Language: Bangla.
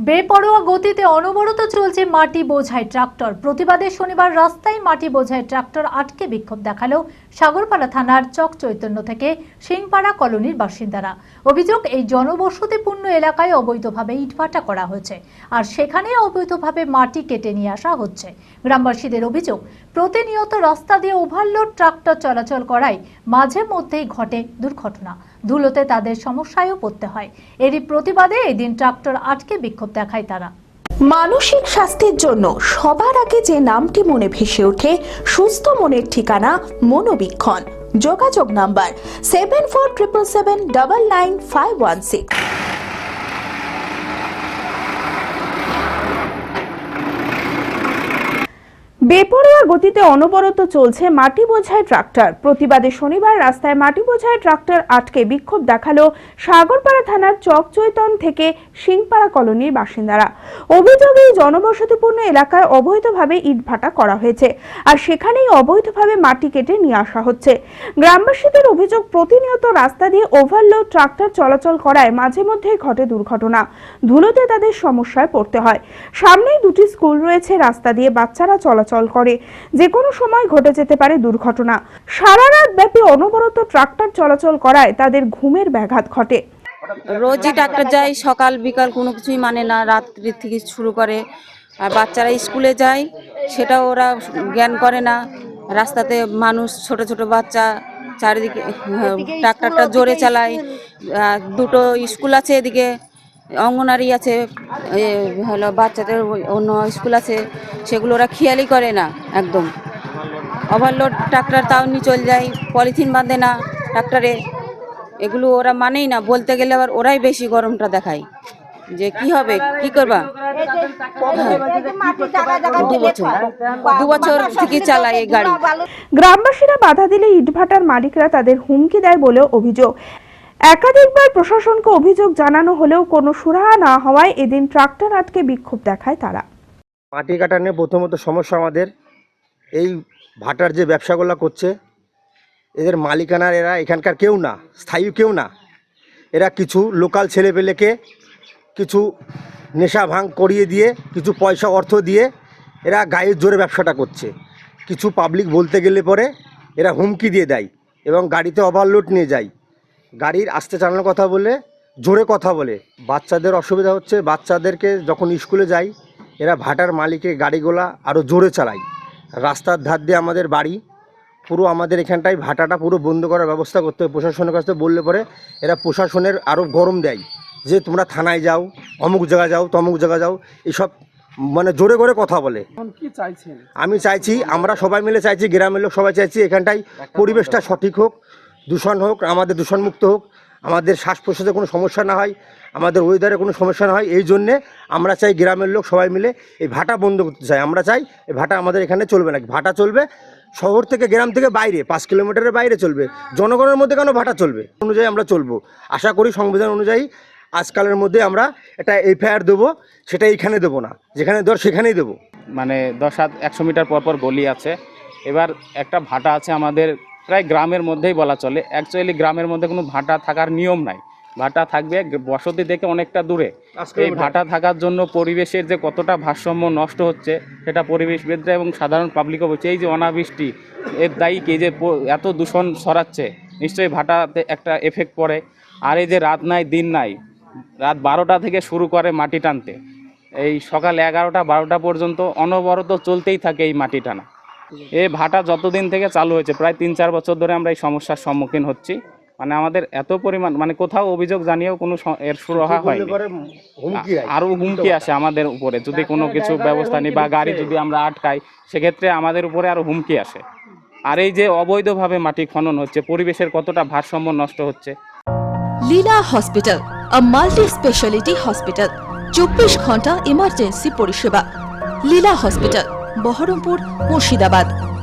বেপরোয়া গতিতে অনবরত চলছে মাটি বোঝাই ট্রাক্টর। প্রতিবাদে শনিবার রাস্তায় মাটি বোঝাই ট্রাক্টর আটকে বিক্ষোভ দেখাল সাগরপাড়া থানার চক চৈতন্য থেকে সিংপাড়া কলোনির বাসিন্দারা। অভিযোগ, এই জনবসতিপূর্ণ এলাকায় অবৈধভাবে ইটভাটা করা হয়েছে আর সেখানে অবৈধভাবে মাটি কেটে নিয়ে আসা হচ্ছে। গ্রামবাসীদের অভিযোগ, প্রতিনিয়ত রাস্তা দিয়ে ওভারলোড ট্রাক্টর চলাচল করায় মাঝে মধ্যেই ঘটে দুর্ঘটনা। ধুলোতে তাদের সমস্যায়ও পড়তে হয়। এরই প্রতিবাদে এই দিন ট্রাক্টর আটকে বিক্ষোভ দেখায় তারা। মানসিক স্বাস্থ্যের জন্য সবার আগে যে নামটি মনে ভেসে ওঠে, সুস্থ মনের ঠিকানা মনোবীক্ষণ। যোগাযোগ number seven four triple seven double nine five one six বেপরোয়া গতিতে অনবরত চলছে মাটি বোঝাই ট্রাক্টর। প্রতিবাদে শনিবার রাস্তায় মাটি বোঝাই ট্রাক্টর আটকে বিক্ষোভ দেখাল সাগরপাড়া থানার চক চৈতন থেকে সিংপাড়া কলোনির বাসিন্দারা। অভিযোগ জনবসতিপূর্ণ এলাকায় অবৈধভাবে ইটভাটা করা হয়েছে আর সেখানেই অবৈধভাবে মাটি কেটে নিয়ে আসা হচ্ছে। গ্রামবাসীদের অভিযোগ, প্রতিনিয়ত রাস্তা দিয়ে ওভারলোড ট্রাক্টর চলাচল করায় মাঝে মধ্যেই ঘটে দুর্ঘটনা। ধুলোতে তাদের সমস্যায় পড়তে হয়। সামনেই দুটি স্কুল রয়েছে, রাস্তা দিয়ে বাচ্চারা চলাচল করে। যে কোনো সময় ঘটে যেতে পারে দুর্ঘটনা। সারা রাত ব্যাপী অনবরত ট্রাক্টর চলাচল করায় তাদের ঘুমের ব্যাঘাত ঘটে। রোজই ডাক্তার যায় সকাল বিকাল কোনো কিছুই মানে না রাত্রি থেকে শুরু করে। আর বাচ্চারা স্কুলে যায় সেটা ওরা জ্ঞান করে না। রাস্তাতে মানুষ ছোট ছোট বাচ্চা চারিদিকে ট্রাক্টরটা জোরে চালায়। আর দুটো স্কুল আছে এদিকে। অঙ্গনারী আছে এ, হলো বাচ্চাদের ওই অন্য স্কুল আছে সেগুলো ওরা খেয়ালই করে না একদম। ওভারলোড ট্রাক্টর তাও নিয়ে চলে যায় পলিথিন বাঁধে না ট্রাক্টরে এগুলো ওরা মানেই না বলতে গেলে আবার ওরাই বেশি গরমটা দেখায়। যে কি হবে কি করবা? দু বছর দু বছর থেকে চালায় এই গাড়ি। গ্রামবাসীরা বাধা দিলে ইটভাটার মালিকরা তাদের হুমকি দেয় বলেও অভিযোগ। একাধিকবার প্রশাসনকে অভিযোগ জানানো হলেও কোনো সুরাহা না হওয়ায় এদিন ট্রাক্টর আটকে বিক্ষোভ দেখায় তারা। মাটি কাটা নিয়ে প্রথমত সমস্যা আমাদের। এই ভাটার যে ব্যবসাগুলো করছে, এদের মালিকানার এরা এখানকার কেউ না, স্থায়ী কেউ না। এরা কিছু লোকাল ছেলেপেলেকে কিছু নেশা ভাঙ করিয়ে দিয়ে, কিছু পয়সা অর্থ দিয়ে এরা গায়ের জোরে ব্যবসাটা করছে। কিছু পাবলিক বলতে গেলে পরে এরা হুমকি দিয়ে দেয় এবং গাড়িতে ওভারলোড নিয়ে যায়। গাড়ির আস্তে চালানোর কথা বলে জোরে কথা বলে। বাচ্চাদের অসুবিধা হচ্ছে বাচ্চাদেরকে যখন স্কুলে যাই এরা ভাটার মালিকের গাড়িগুলা আরও জোরে চালায়। রাস্তার ধার দিয়ে আমাদের বাড়ি পুরো আমাদের এখানটায় ভাটাটা পুরো বন্ধ করার ব্যবস্থা করতে হবে। প্রশাসনের কাছে বললে পরে এরা প্রশাসনের আরও গরম দেয় যে তোমরা থানায় যাও অমুক জায়গা যাও তমুক জায়গা যাও এসব মানে জোরে করে কথা বলে। আমি চাইছি আমরা সবাই মিলে চাইছি গ্রামের লোক সবাই চাইছি এখানটায় পরিবেশটা সঠিক হোক। দূষণ হোক, আমাদের দূষণমুক্ত হোক, আমাদের শ্বাস প্রশ্বাসে কোনো সমস্যা না হয়, আমাদের ওয়েদারে কোনো সমস্যা না হয়, এই জন্যে আমরা চাই গ্রামের লোক সবাই মিলে এই ভাটা বন্ধ করতে চাই আমরা চাই এই ভাটা আমাদের এখানে চলবে না। ভাটা চলবে শহর থেকে গ্রাম থেকে বাইরে, পাঁচ কিলোমিটারের বাইরে চলবে। জনগণের মধ্যে কেন ভাটা চলবে? অনুযায়ী আমরা চলবো। আশা করি সংবিধান অনুযায়ী আজকালের মধ্যে আমরা একটা এফআইআর দেবো, সেটা এইখানে দেবো না। যেখানে দর সেখানেই দেবো। মানে দশ হাত একশো মিটার পর পর গলি আছে। এবার একটা ভাটা আছে আমাদের প্রায় গ্রামের মধ্যেই বলা চলে। অ্যাকচুয়ালি গ্রামের মধ্যে কোনো ভাটা থাকার নিয়ম নাই। ভাটা থাকবে বসতি থেকে অনেকটা দূরে। এই ভাটা থাকার জন্য পরিবেশের যে কতটা ভারসাম্য নষ্ট হচ্ছে সেটা পরিবেশবিদরা এবং সাধারণ পাবলিকও বলছে এই যে অনাবৃষ্টি এর দায়ী কি যে এত দূষণ ছড়াচ্ছে নিশ্চয়ই ভাটাতে একটা এফেক্ট পড়ে। আর এই যে রাত নাই দিন নাই রাত বারোটা থেকে শুরু করে মাটি টানতে। এই সকাল এগারোটা বারোটা পর্যন্ত অনবরত চলতেই থাকে এই মাটি টানা। এই ভাটা যতদিন থেকে চালু হয়েছে প্রায় তিন চার বছর ধরে আমরা এই সমস্যার সম্মুখীন হচ্ছি। মানে আমাদের এত পরিমাণ মানে কোথাও অভিযোগ জানিয়েও কোনো এর সুরাহা হুমকি আরও হুমকি আসে আমাদের উপরে। যদি কোনো কিছু ব্যবস্থা নিই বা গাড়ি যদি আমরা আটকাই সেক্ষেত্রে আমাদের উপরে আরও হুমকি আসে। আর এই যে অবৈধভাবে মাটি খনন হচ্ছে পরিবেশের কতটা ভারসাম্য নষ্ট হচ্ছে। Leela hospital a multi speciality hospital চব্বিশ ঘণ্টা ইমার্জেন্সি পরিষেবা। লীলা হসপিটাল বহরমপুর মুর্শিদাবাদ।